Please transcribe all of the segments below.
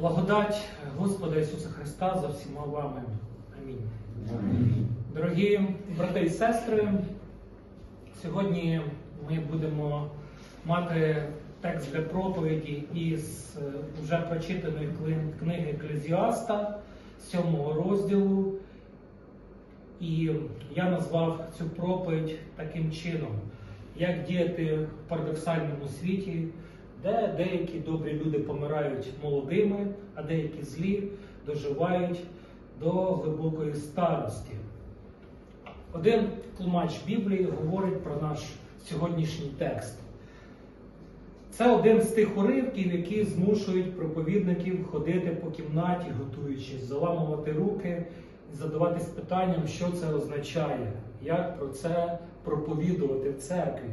Благодать Господа Ісуса Христа за всіма вами. Амінь. Дорогі брати і сестри, сьогодні ми будемо мати текст для проповіді із е, вже прочитаної книги Еклезіаста, сьомого розділу. І я назвав цю проповідь таким чином, як діяти в парадоксальному світі, де деякі добрі люди помирають молодими, а деякі злі доживають до глибокої старості. Один тлумач Біблії говорить про наш сьогоднішній текст. Це один з тих уривків, які змушують проповідників ходити по кімнаті, готуючись, заламувати руки і задаватись питанням, що це означає, як про це проповідувати в церкві.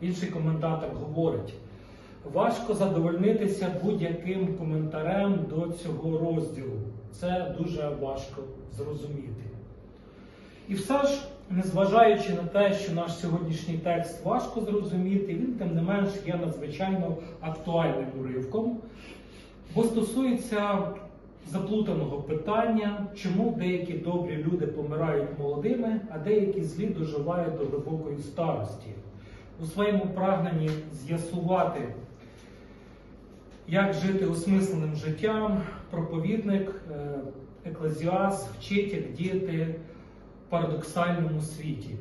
Інший коментатор говорить: важко задовольнитися будь-яким коментарем до цього розділу. Це дуже важко зрозуміти. І все ж, незважаючи на те, що наш сьогоднішній текст важко зрозуміти, він тим не менш є надзвичайно актуальним уривком, бо стосується заплутаного питання, чому деякі добрі люди помирають молодими, а деякі злі доживають до глибокої старості. У своєму прагненні з'ясувати, як жити осмисленим життям, проповідник еклезіаз Еклезіас вчить, як діяти в парадоксальному світі.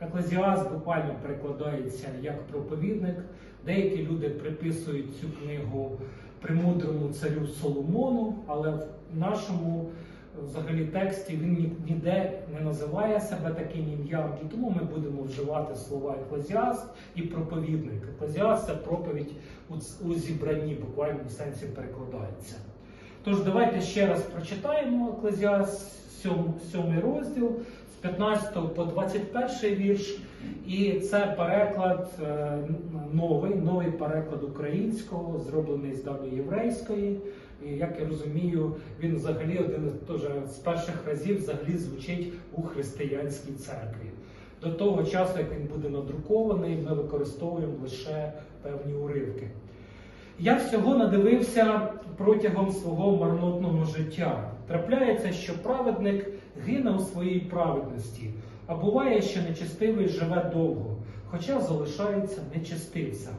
Еклезіаз Еклезіас буквально перекладається як проповідник. Деякі люди приписують цю книгу премудрому царю Соломону, але в нашому е, взагалі тексті він ніде не називає себе таким ім'ям, і тому ми будемо вживати слова еклезіаст і проповідник. Еклезіаст це проповідь у, зібранні, буквально в сенсі перекладається. Тож давайте ще раз прочитаємо Еклезіаст, сьом- сьомий розділ з 15 по 21 вірш. І це переклад е, новий, новий переклад українського, зроблений з давньоєврейської. І як я розумію, він взагалі один з перших разів взагалі звучить у християнській церкві. До того часу, як він буде надрукований, ми використовуємо лише певні уривки. Я всього надивився протягом свого марнотного життя. Трапляється, що праведник гине у своїй праведності, а буває, що нечестивий живе довго, хоча залишається нечестивцем.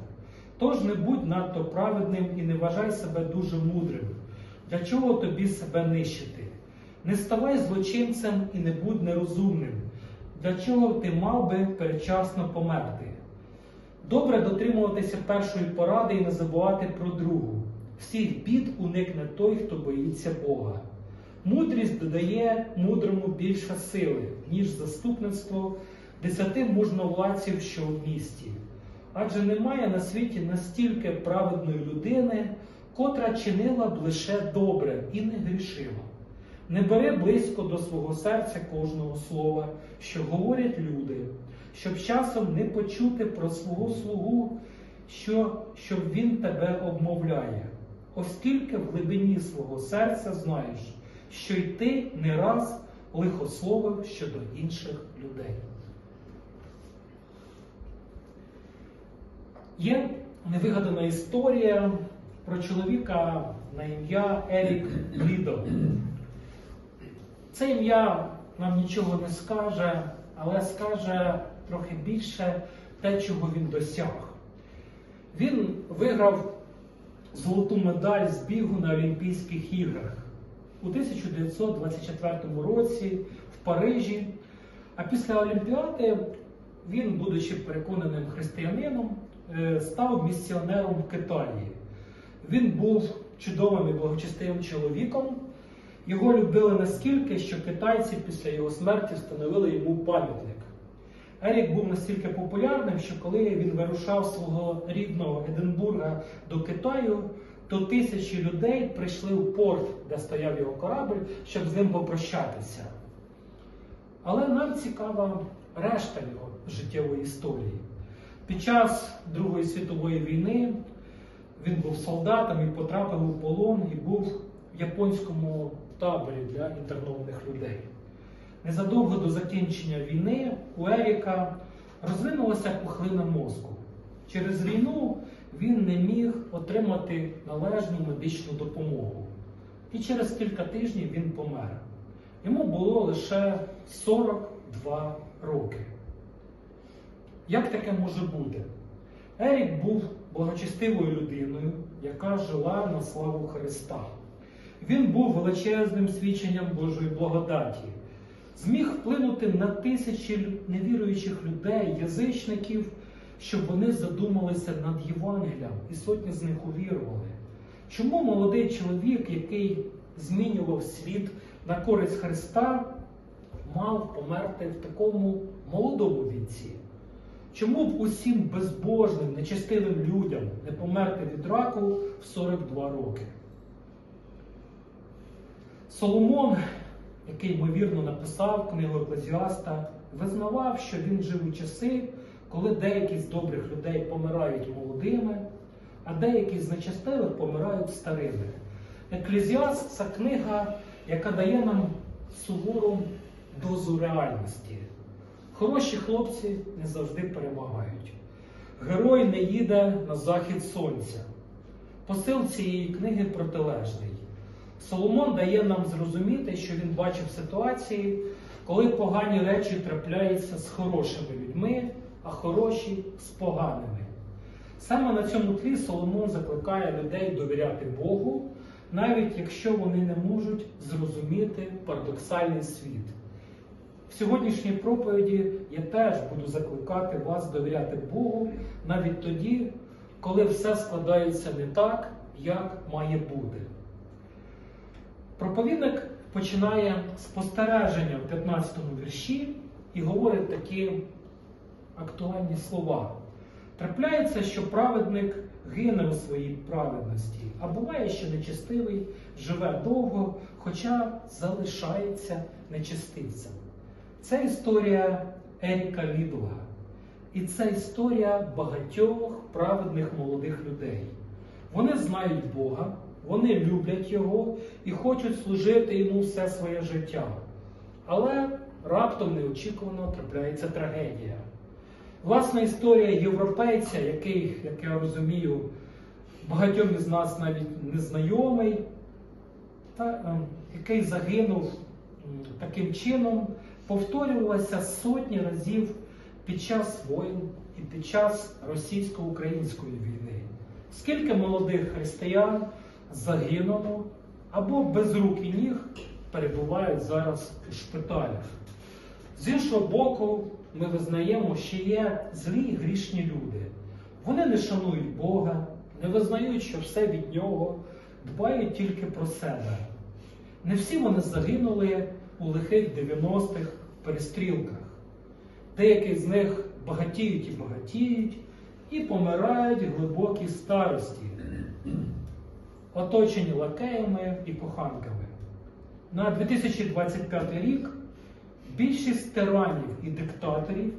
Тож не будь надто праведним і не вважай себе дуже мудрим. Для чого тобі себе нищити? Не ставай злочинцем і не будь нерозумним. Для чого ти мав би передчасно померти? Добре дотримуватися першої поради і не забувати про другу. Всіх бід уникне той, хто боїться Бога. Мудрість додає мудрому більше сили, ніж заступництво десяти мужновладців, що в місті. Адже немає на світі настільки праведної людини, котра чинила б лише добре і не грішила. Не бери близько до свого серця кожного слова, що говорять люди, щоб часом не почути про свого слугу, що, щоб він тебе обмовляє, оскільки в глибині свого серця знаєш, що й ти не раз лихословив щодо інших людей. Є невигадана історія про чоловіка на ім'я Ерік Лідо. Це ім'я нам нічого не скаже, але скаже трохи більше те, чого він досяг. Він виграв золоту медаль з бігу на Олімпійських іграх у 1924 році в Парижі. А після Олімпіади він, будучи переконаним християнином, став місіонером в Китаї. Він був чудовим і благочестивим чоловіком. Його любили настільки, що китайці після його смерті встановили йому пам'ятник. Ерік був настільки популярним, що коли він вирушав свого рідного Единбурга до Китаю, то тисячі людей прийшли в порт, де стояв його корабль, щоб з ним попрощатися. Але нам цікава решта його життєвої історії. Під час Другої світової війни він був солдатом і потрапив у полон і був в японському таборі для інтернованих людей. Незадовго до закінчення війни у Еріка розвинулася пухлина мозку. Через війну він не міг отримати належну медичну допомогу. І через кілька тижнів він помер. Йому було лише 42 роки. Як таке може бути? Ерік був благочестивою людиною, яка жила на славу Христа. Він був величезним свідченням Божої благодаті, зміг вплинути на тисячі невіруючих людей, язичників, щоб вони задумалися над Євангелієм, і сотні з них увірували. Чому молодий чоловік, який змінював світ на користь Христа, мав померти в такому молодому віці? Чому б усім безбожним, нечестивим людям не померти від раку в 42 роки? Соломон, який ймовірно написав книгу Еклезіаста, визнавав, що він жив у часи, коли деякі з добрих людей помирають молодими, а деякі з нечестивих помирають старими. Еклезіаст це книга, яка дає нам сувору дозу реальності. Хороші хлопці не завжди перемагають. Герой не їде на захід сонця. Посил цієї книги протилежний. Соломон дає нам зрозуміти, що він бачив ситуації, коли погані речі трапляються з хорошими людьми, а хороші з поганими. Саме на цьому тлі Соломон закликає людей довіряти Богу, навіть якщо вони не можуть зрозуміти парадоксальний світ. В сьогоднішній проповіді я теж буду закликати вас довіряти Богу навіть тоді, коли все складається не так, як має бути. Проповідник починає спостереження в 15 вірші і говорить такі актуальні слова. Трапляється, що праведник гине у своїй праведності, а буває, що нечестивий живе довго, хоча залишається нечестивцем. Це історія Еріка Лідлга. І це історія багатьох праведних молодих людей. Вони знають Бога, вони люблять Його і хочуть служити йому все своє життя. Але раптом неочікувано трапляється трагедія. Власна історія європейця, який, як я розумію, багатьом із нас навіть незнайомий, та, е, який загинув таким чином, повторювалася сотні разів під час воїн і під час російсько-української війни. Скільки молодих християн загинуло або без рук і ніг перебувають зараз у шпиталях. З іншого боку, ми визнаємо, що є злі і грішні люди. Вони не шанують Бога, не визнають, що все від нього, дбають тільки про себе. Не всі вони загинули у лихих 90-х перестрілках. Деякі з них багатіють і багатіють, і помирають в глибокій старості, оточені лакеями і коханками. На 2025 рік більшість тиранів і диктаторів,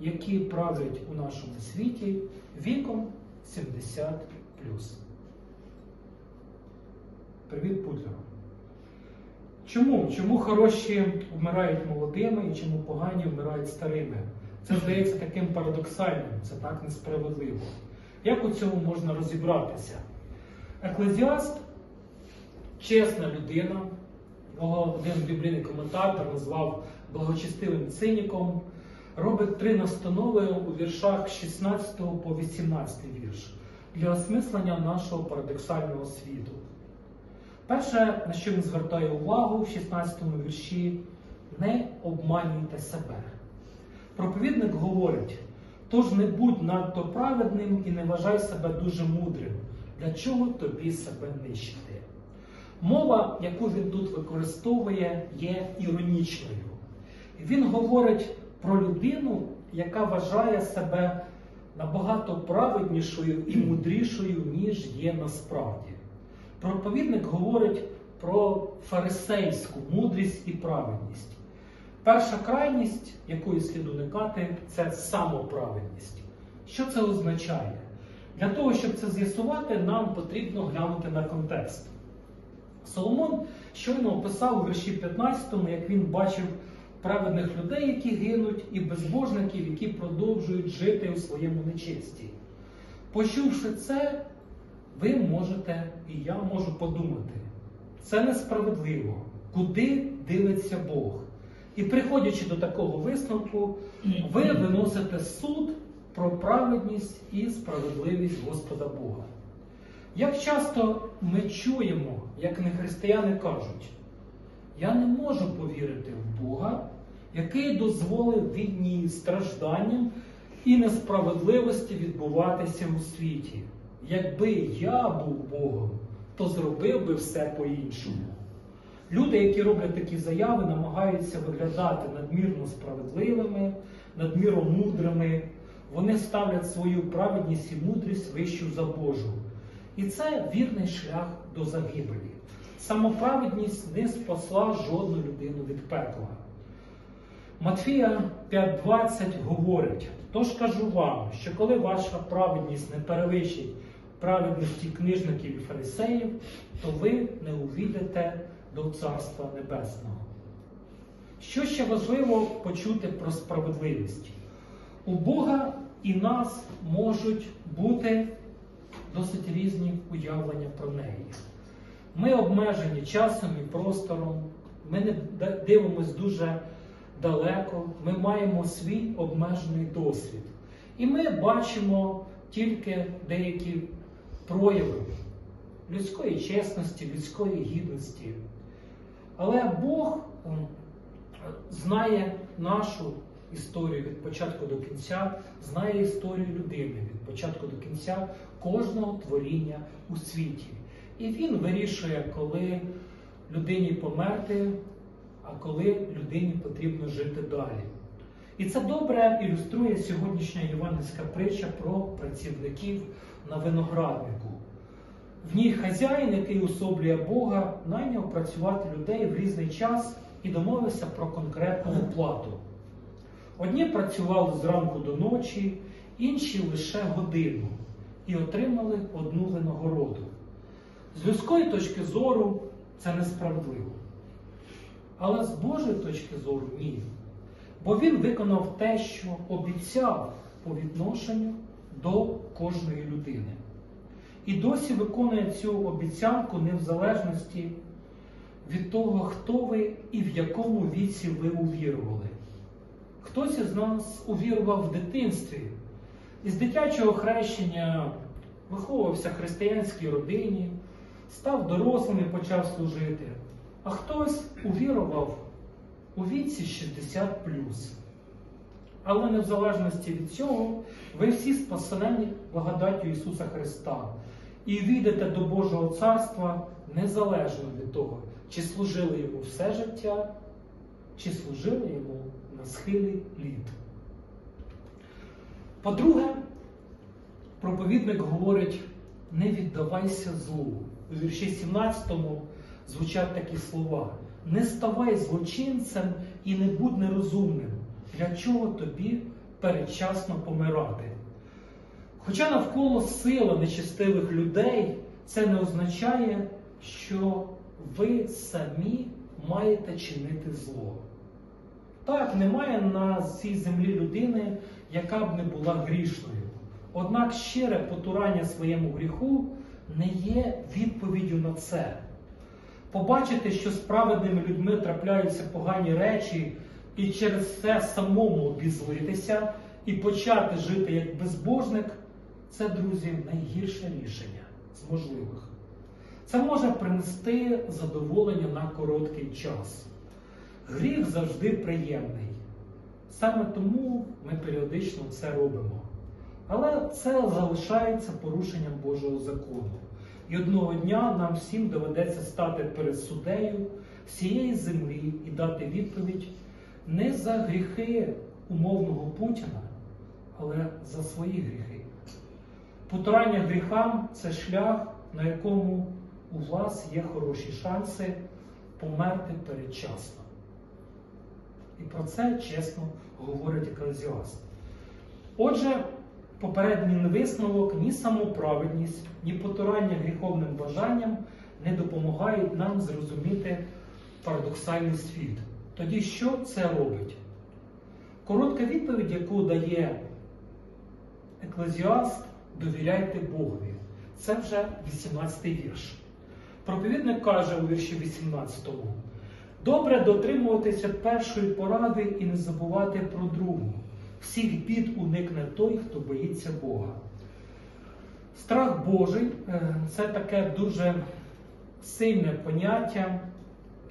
які правлять у нашому світі, віком 70 Привіт, Путлеру. Чому? Чому хороші вмирають молодими і чому погані вмирають старими? Це здається таким парадоксальним, це так несправедливо. Як у цьому можна розібратися? Еклезіаст чесна людина, його один біблійний коментатор назвав благочестивим циніком, робить три настанови у віршах 16 по 18 вірш для осмислення нашого парадоксального світу. Перше, на що він звертає увагу в 16 вірші, не обманюйте себе. Проповідник говорить: тож не будь надто праведним і не вважай себе дуже мудрим. Для чого тобі себе нищити? Мова, яку він тут використовує, є іронічною. Він говорить про людину, яка вважає себе набагато праведнішою і мудрішою, ніж є насправді. Проповідник говорить про фарисейську мудрість і праведність. Перша крайність, якої слід уникати, це самоправедність. Що це означає? Для того, щоб це з'ясувати, нам потрібно глянути на контекст. Соломон щойно описав у вірші 15, як він бачив праведних людей, які гинуть, і безбожників, які продовжують жити у своєму нечисті. Почувши це, ви можете і я можу подумати, це несправедливо, куди дивиться Бог. І приходячи до такого висновку, ви виносите суд про праведність і справедливість Господа Бога. Як часто ми чуємо, як нехристияни кажуть, я не можу повірити в Бога, який дозволив війні, стражданням і несправедливості відбуватися у світі. Якби я був Богом, то зробив би все по-іншому. Люди, які роблять такі заяви, намагаються виглядати надмірно справедливими, надмірно мудрими. Вони ставлять свою праведність і мудрість вищу за Божу. І це вірний шлях до загибелі. Самоправедність не спасла жодну людину від пекла. Матфія 5.20 говорить: тож кажу вам, що коли ваша праведність не перевищить праведності книжників і фарисеїв, то ви не увійдете до Царства Небесного. Що ще важливо почути про справедливість? У Бога і нас можуть бути досить різні уявлення про неї. Ми обмежені часом і простором, ми не дивимося дуже далеко, ми маємо свій обмежений досвід. І ми бачимо тільки деякі прояви людської чесності, людської гідності. Але Бог знає нашу історію від початку до кінця, знає історію людини від початку до кінця кожного творіння у світі. І він вирішує, коли людині померти, а коли людині потрібно жити далі. І це добре ілюструє сьогоднішня євангельська притча про працівників на винограднику. В ній хазяїн, який особлює Бога, найняв працювати людей в різний час і домовився про конкретну оплату. Одні працювали зранку до ночі, інші лише годину і отримали одну винагороду. З людської точки зору це несправедливо. Але з Божої точки зору ні. Бо він виконав те, що обіцяв по відношенню до кожної людини. І досі виконує цю обіцянку не в залежності від того, хто ви і в якому віці ви увірували. Хтось із нас увірував в дитинстві, із дитячого хрещення виховувався в християнській родині, став дорослим і почав служити, а хтось увірував у віці 60. Але не в залежності від цього, ви всі спасені благодаттю Ісуса Христа і війдете до Божого Царства незалежно від того, чи служили йому все життя, чи служили йому на схилі літ. По-друге, проповідник говорить: не віддавайся злу. У вірші 17 звучать такі слова: не ставай злочинцем і не будь нерозумним. Для чого тобі передчасно помирати? Хоча навколо сила нечестивих людей, це не означає, що ви самі маєте чинити зло. Так, немає на цій землі людини, яка б не була грішною. Однак щире потурання своєму гріху не є відповіддю на це. Побачити, що з праведними людьми трапляються погані речі, і через це самому обізлитися і почати жити як безбожник, це, друзі, найгірше рішення з можливих. Це може принести задоволення на короткий час. Гріх завжди приємний. Саме тому ми періодично це робимо. Але це залишається порушенням Божого закону. І одного дня нам всім доведеться стати перед суддею всієї землі і дати відповідь не за гріхи умовного Путіна, але за свої гріхи. Потурання гріхам це шлях, на якому у вас є хороші шанси померти передчасно. І про це чесно говорить еклезіаст. Отже, попередній висновок, ні самоправедність, ні потурання гріховним бажанням не допомагають нам зрозуміти парадоксальний світ. Тоді що це робить? Коротка відповідь, яку дає еклезіаст, довіряйте Богові. Це вже 18-й вірш. Проповідник каже у вірші 18-му: Добре дотримуватися першої поради і не забувати про другу. Всіх бід уникне той, хто боїться Бога. Страх Божий е, це таке дуже сильне поняття,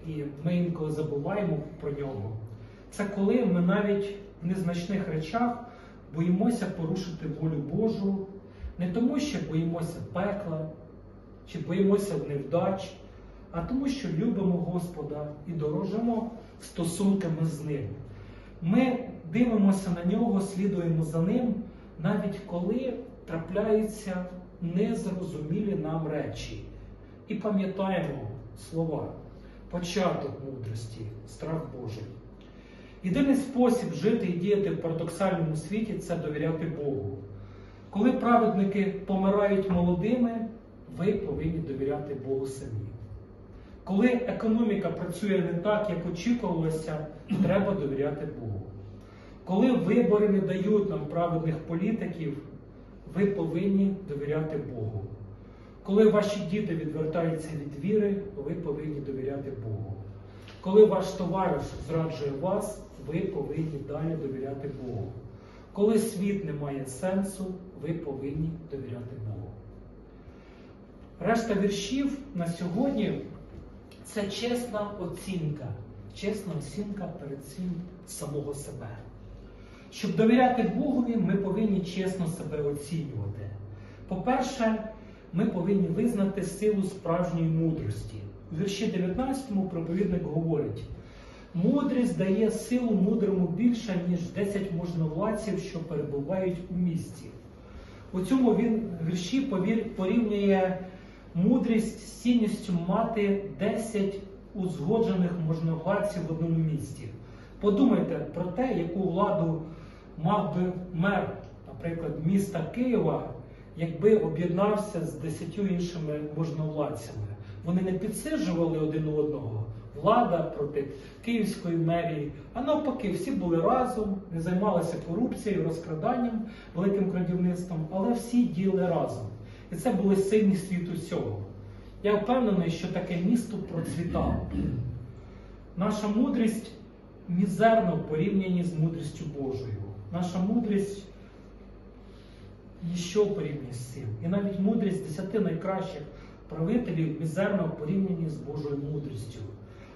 і ми інколи забуваємо про нього. Це коли ми навіть в незначних речах боїмося порушити волю Божу, не тому, що боїмося пекла чи боїмося невдач, а тому, що любимо Господа і дорожимо стосунками з Ним. Ми дивимося на нього, слідуємо за ним, навіть коли трапляються незрозумілі нам речі. І пам'ятаємо слова, початок мудрості, страх Божий. Єдиний спосіб жити і діяти в парадоксальному світі це довіряти Богу. Коли праведники помирають молодими, ви повинні довіряти Богу самі. Коли економіка працює не так, як очікувалося, треба довіряти Богу. Коли вибори не дають нам праведних політиків, ви повинні довіряти Богу. Коли ваші діти відвертаються від віри, ви повинні довіряти Богу. Коли ваш товариш зраджує вас, ви повинні далі довіряти Богу. Коли світ не має сенсу, ви повинні довіряти Богу. Решта віршів на сьогодні це чесна оцінка, чесна оцінка перед цим самого себе. Щоб довіряти Богові, ми повинні чесно себе оцінювати. По-перше, ми повинні визнати силу справжньої мудрості. У вірші 19 проповідник говорить: мудрість дає силу мудрому більше, ніж 10 можновладців, що перебувають у місті. У цьому він вірші порівнює мудрість з цінністю мати 10 узгоджених можновладців в одному місті. Подумайте про те, яку владу мав би мер, наприклад, міста Києва, якби об'єднався з десятью іншими можновладцями. Вони не підсиджували один одного, влада проти Київської мерії, а навпаки, всі були разом, не займалися корупцією, розкраданням, великим крадівництвом, але всі діяли разом. І це були сильні світу всього. Я впевнений, що таке місто процвітало. Наша мудрість мізерна в порівнянні з мудрістю Божою. Наша мудрість ніщо в порівнянні з цим. І навіть мудрість десяти найкращих правителів мізерна в з Божою мудрістю.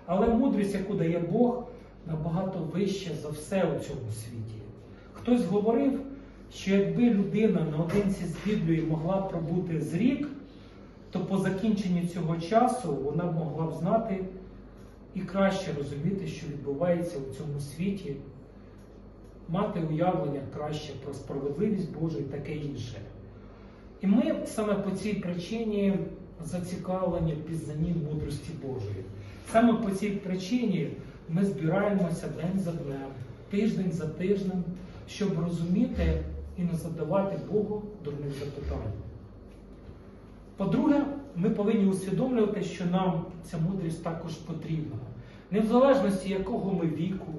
Але мудрість, яку дає Бог, набагато вища за все у цьому світі. Хтось говорив, що якби людина наодинці з Біблією могла пробути з рік, то по закінченні цього часу вона могла б знати і краще розуміти, що відбувається у цьому світі, мати уявлення краще про справедливість Божу і таке інше. І ми саме по цій причині зацікавлені в пізнанні мудрості Божої. Саме по цій причині ми збираємося день за днем, тиждень за тижнем, щоб розуміти і не задавати Богу дурних запитань. По-друге, ми повинні усвідомлювати, що нам ця мудрість також потрібна. Не в залежності якого ми віку,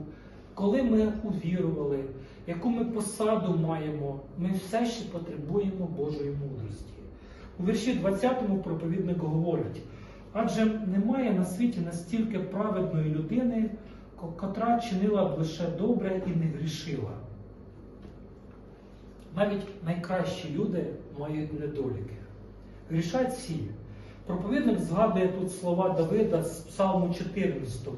коли ми увірували, яку ми посаду маємо, ми все ще потребуємо Божої мудрості. У вірші 20 проповідник говорить: адже немає на світі настільки праведної людини, котра чинила б лише добре і не грішила. Навіть найкращі люди мають недоліки. Грішать всі. Проповідник згадує тут слова Давида з Псалму 14.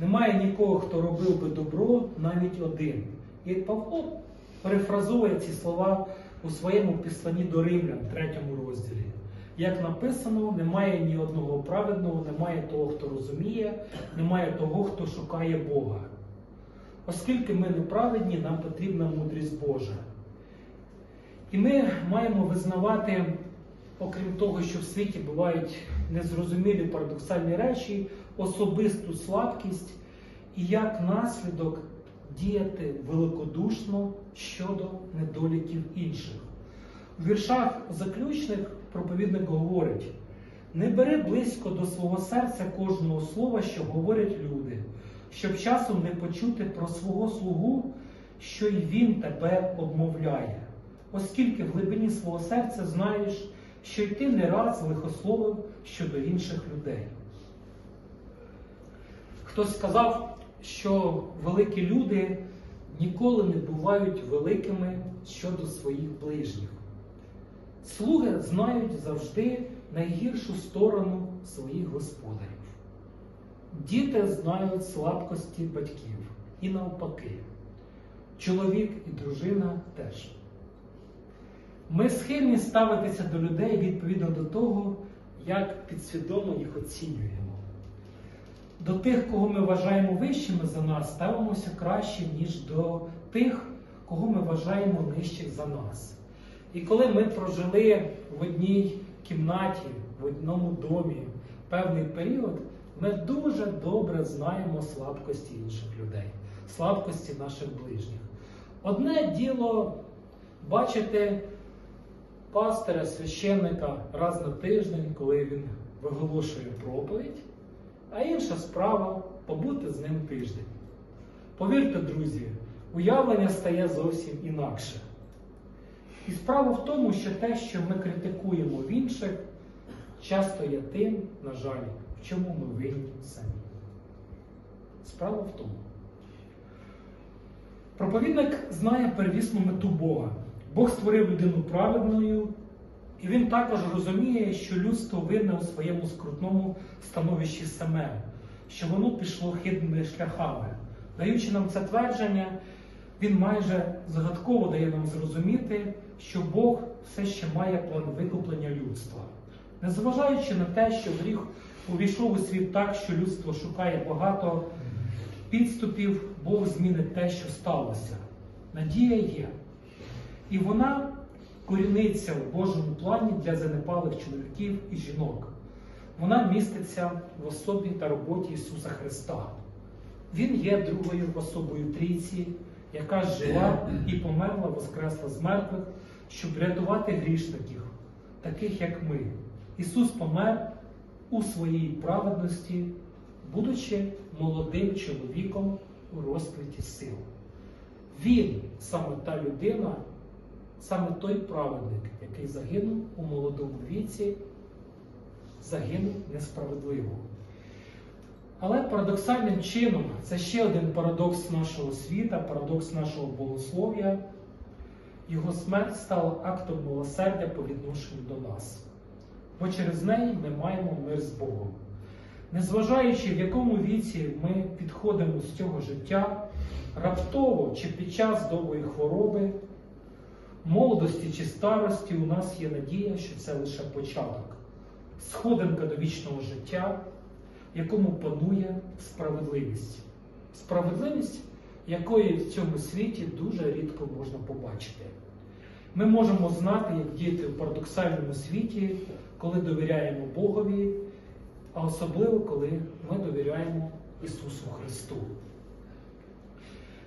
Немає нікого, хто робив би добро, навіть один. І Павло перефразує ці слова у своєму післанні до Римлян, третьому розділі. Як написано, немає ні одного праведного, немає того, хто розуміє, немає того, хто шукає Бога. Оскільки ми неправедні, нам потрібна мудрість Божа. І ми маємо визнавати, окрім того, що в світі бувають незрозумілі парадоксальні речі, особисту слабкість і як наслідок діяти великодушно щодо недоліків інших. У віршах заключних проповідник говорить: не бери близько до свого серця кожного слова, що говорять люди, щоб часом не почути про свого слугу, що й він тебе обмовляє. оскільки в глибині свого серця знаєш, що й ти не раз лихословив щодо інших людей. Хтось сказав, що великі люди ніколи не бувають великими щодо своїх ближніх. Слуги знають завжди найгіршу сторону своїх господарів. Діти знають слабкості батьків і навпаки. Чоловік і дружина теж. Ми схильні ставитися до людей відповідно до того, як підсвідомо їх оцінюємо. До тих, кого ми вважаємо вищими за нас, ставимося краще, ніж до тих, кого ми вважаємо нижчих за нас. І коли ми прожили в одній кімнаті, в одному домі певний період, ми дуже добре знаємо слабкості інших людей, слабкості наших ближніх. Одне діло бачити пастиря, священника раз на тиждень, коли він виголошує проповідь, а інша справа побути з ним тиждень. Повірте, друзі, уявлення стає зовсім інакше. І справа в тому, що те, що ми критикуємо в інших, часто є тим, на жаль, в чому ми винні самі. Справа в тому. Проповідник знає первісну мету Бога. Бог створив людину праведною, і він також розуміє, що людство винне у своєму скрутному становищі саме, що воно пішло хибними шляхами. Даючи нам це твердження, він майже загадково дає нам зрозуміти, що Бог все ще має план викуплення людства. Незважаючи на те, що гріх увійшов у світ так, що людство шукає багато підступів, Бог змінить те, що сталося. Надія є. І вона коріниться в Божому плані для занепалих чоловіків і жінок. Вона міститься в особі та роботі Ісуса Христа. Він є другою особою трійці, яка жила і померла, воскресла з мертвих, щоб врятувати грішників, таких як ми. Ісус помер у своїй праведності, будучи молодим чоловіком у розквіті сил. Він саме та людина, саме той праведник, який загинув у молодому віці, загинув несправедливо. Але парадоксальним чином, це ще один парадокс нашого світа, парадокс нашого богослов'я. Його смерть стала актом милосердя по відношенню до нас. Бо через неї ми маємо мир з Богом. Незважаючи, в якому віці ми підходимо з цього життя, раптово чи під час довгої хвороби, молодості чи старості, у нас є надія, що це лише початок, сходинка до вічного життя, якому панує справедливість. Справедливість, якої в цьому світі дуже рідко можна побачити. Ми можемо знати, як діти в парадоксальному світі, коли довіряємо Богові, а особливо коли ми довіряємо Ісусу Христу.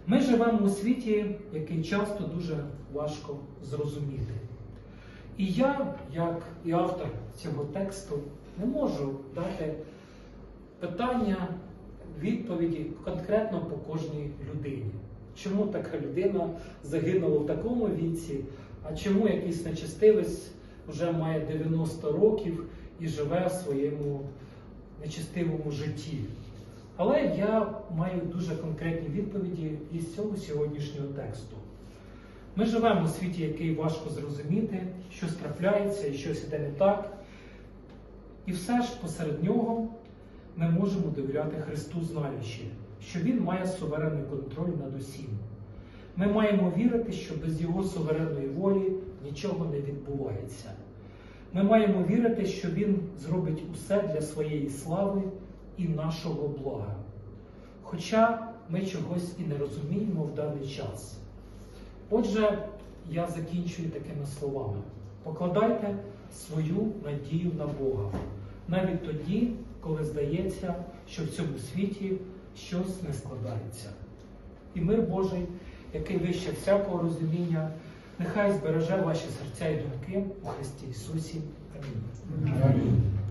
Ми живемо у світі, який часто дуже важко зрозуміти. І я, як і автор цього тексту, не можу дати питання, відповіді конкретно по кожній людині. Чому така людина загинула в такому віці, а чому якийсь нечестивець вже має 90 років і живе в своєму нечестивому житті? Але я маю дуже конкретні відповіді із цього сьогоднішнього тексту. Ми живемо у світі, який важко зрозуміти, що трапляється і щось іде не так. І все ж посеред нього ми можемо довіряти Христу, знаючи, що Він має суверенний контроль над усім. Ми маємо вірити, що без Його суверенної волі нічого не відбувається. Ми маємо вірити, що Він зробить усе для своєї слави і нашого блага. Хоча ми чогось і не розуміємо в даний час. Отже, я закінчую такими словами: покладайте свою надію на Бога, навіть тоді, коли здається, що в цьому світі щось не складається. І мир Божий, який вище всякого розуміння, нехай збереже ваші серця і думки у Христі Ісусі. Амінь. Амінь.